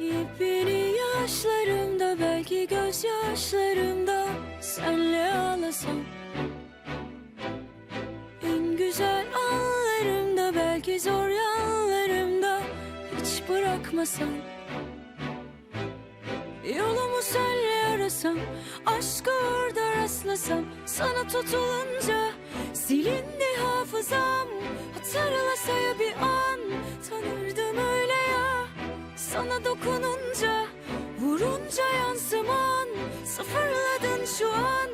Yepyeni yaşlarımda belki gözyaşlarımda senle ağlasam. En güzel anlarımda belki zor yanlarımda hiç bırakmasam. Yolumu senle arasam Aşkı orada rastlasam. Sana tutulunca Silindi hafızam Hatırlasa ya bir an Sana dokununca Vurunca yansıman Sıfırladın şu an.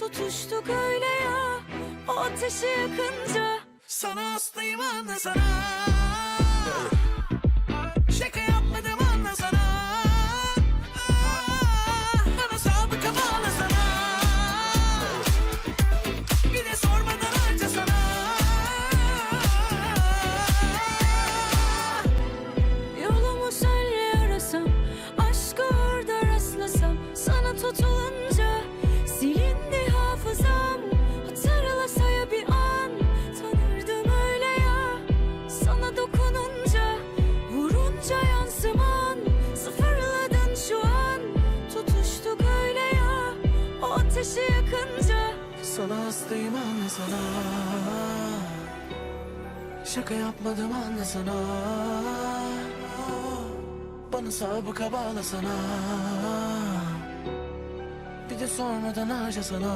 Tutuştuk öyle ya O ateşi yakınca. Sana hastayım anla sana tutulunca Silindi hafızam. Hatırlasa ya bir an Tanırdım öyle ya. Sana dokununca Vurunca yansıman. Sıfırladın şu an Tutuştuk öyle ya. O ateşi yakınca Sana hastayım anla sana Şaka yapmadım anla sana Bana sabıka bağla sana Bir de sormadan harca sana.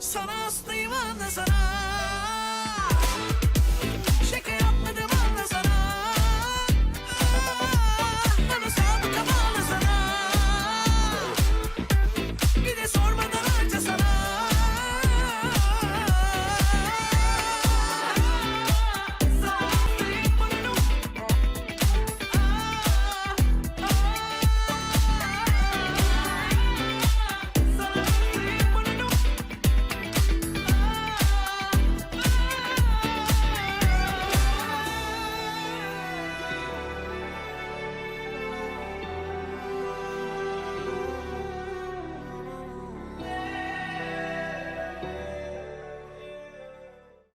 Sana hastayım anla sana